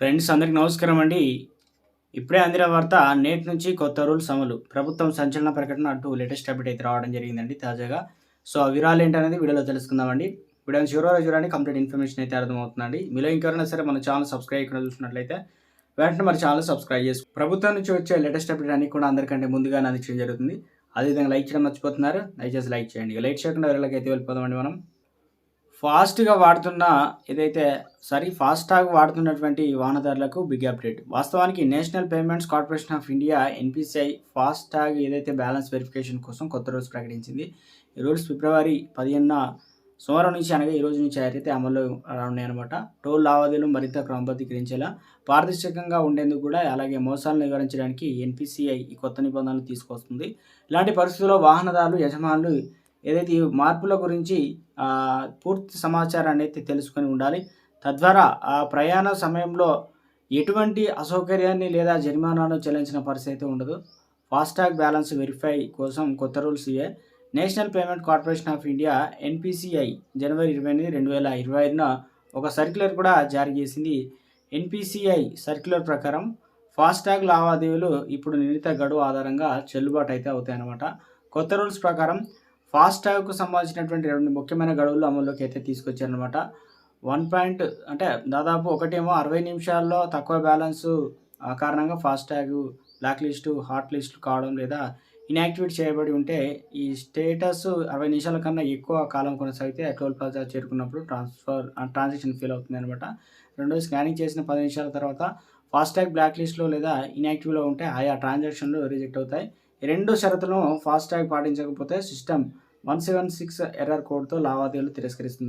Friends అందరికి నమస్కారం అండి. ఇప్పుడే అందిన వార్త నేటి నుంచి కొత్త రూల్స్ అమలు. ప్రభుత్వం సంచలన ప్రకటన అటు లేటెస్ట్ అప్డేట్ అయితే రావడం జరిగిందండి తాజాగా. సో ఆ వివరాలు ఏంటనేది వీడియోలో తెలుసుకుందామండి. వీడియోని చివరి చూడండి కంప్లీట్ ఇన్ఫర్మేషన్ అయితే అర్థమవుతుందండి. మీలో ఇంకెవరైనా సరే మన ఛానల్ సబ్స్క్రైబ్ ఇక్కడ చూసినట్లయితే వెంటనే మరి ఛానల్ సబ్స్క్రైబ్ చేసి ప్రభుత్వం నుంచి వచ్చే లేటెస్ట్ అప్డేట్ అన్ని కూడా అందరికంటే ముందుగా అందించడం జరుగుతుంది. అదేవిధంగా లైక్ చేయడం మర్చిపోతున్నారు. దయచేసి లైక్ చేయండి. లైక్ చేయకుండా ఎవరికి అయితే వెళ్ళిపోదామండి మనం. ఫాస్ట్గా వాడుతున్న ఏదైతే సారీ ఫాస్టాగ్ వాడుతున్నటువంటి వాహనదారులకు బిగ్ అప్డేట్. వాస్తవానికి national payments corporation of India NPCI FASTag ఏదైతే బ్యాలెన్స్ వెరిఫికేషన్ కోసం కొత్త రూల్స్ ప్రకటించింది ఈ రూల్స్ ఫిబ్రవరి పదిహేనున సోమవారం నుంచి అనగా ఈ రోజు నుంచి అయితే అమల్లో ఉన్నాయన్నమాట టోల్ లావాదేవీలు మరింత క్రమబద్ధీకరించేలా పారదర్శకంగా ఉండేందుకు కూడా అలాగే మోసాలను నివారించడానికి ఎన్పిసిఐ ఈ కొత్త నిబంధనలు తీసుకొస్తుంది. ఇలాంటి పరిస్థితుల్లో వాహనదారులు యజమానులు ఏదైతే ఈ మార్పుల గురించి పూర్తి సమాచారాన్ని అయితే తెలుసుకొని ఉండాలి. తద్వారా ఆ ప్రయాణ సమయంలో ఎటువంటి అసౌకర్యాన్ని లేదా జరిమానాను చెల్లించిన పరిస్థితి అయితే ఉండదు. ఫాస్టాగ్ బ్యాలెన్స్ వెరిఫై కోసం కొత్త రూల్స్ ఇవే. National Payment Corporation of India NPCI జనవరి ఇరవై ఎనిమిది రెండు వేల ఇరవై ఐదున ఒక సర్క్యులర్ కూడా జారీ చేసింది. ఎన్పిసిఐ సర్క్యులర్ ప్రకారం ఫాస్టాగ్ లావాదేవీలు ఇప్పుడు నిర్ణీత గడువు ఆధారంగా చెల్లుబాటు అయితే అవుతాయన్నమాట. కొత్త రూల్స్ ప్రకారం ఫాస్టాగ్కు సంబంధించినటువంటి రెండు ముఖ్యమైన గడువులు అమల్లోకి అయితే తీసుకొచ్చారనమాట వన్ పాయింట్ అంటే దాదాపు ఒకటేమో అరవై నిమిషాల్లో తక్కువ బ్యాలెన్స్ కారణంగా FASTag black list hot list కావడం లేదా ఇన్యాక్టివేట్ చేయబడి ఉంటే ఈ స్టేటస్ అరవై నిమిషాల కన్నా ఎక్కువ కాలం కొనసాగితే టోల్ ప్లాజా చేరుకున్నప్పుడు ట్రాన్స్ఫర్ ట్రాన్సాక్షన్ ఫీల్ అవుతుంది అనమాట రెండోది స్కానింగ్ చేసిన పది నిమిషాల తర్వాత ఫాస్టాగ్ బ్లాక్ లిస్ట్లో లేదా ఇన్యాక్టివ్లో ఉంటే ఆయా ట్రాన్సాక్షన్లు రిజెక్ట్ అవుతాయి. ఈ రెండు షరతులను ఫాస్టాగ్ పాటించకపోతే system one seven six error కోడ్తో లావాదేవీలు తిరస్కరిస్తుంది.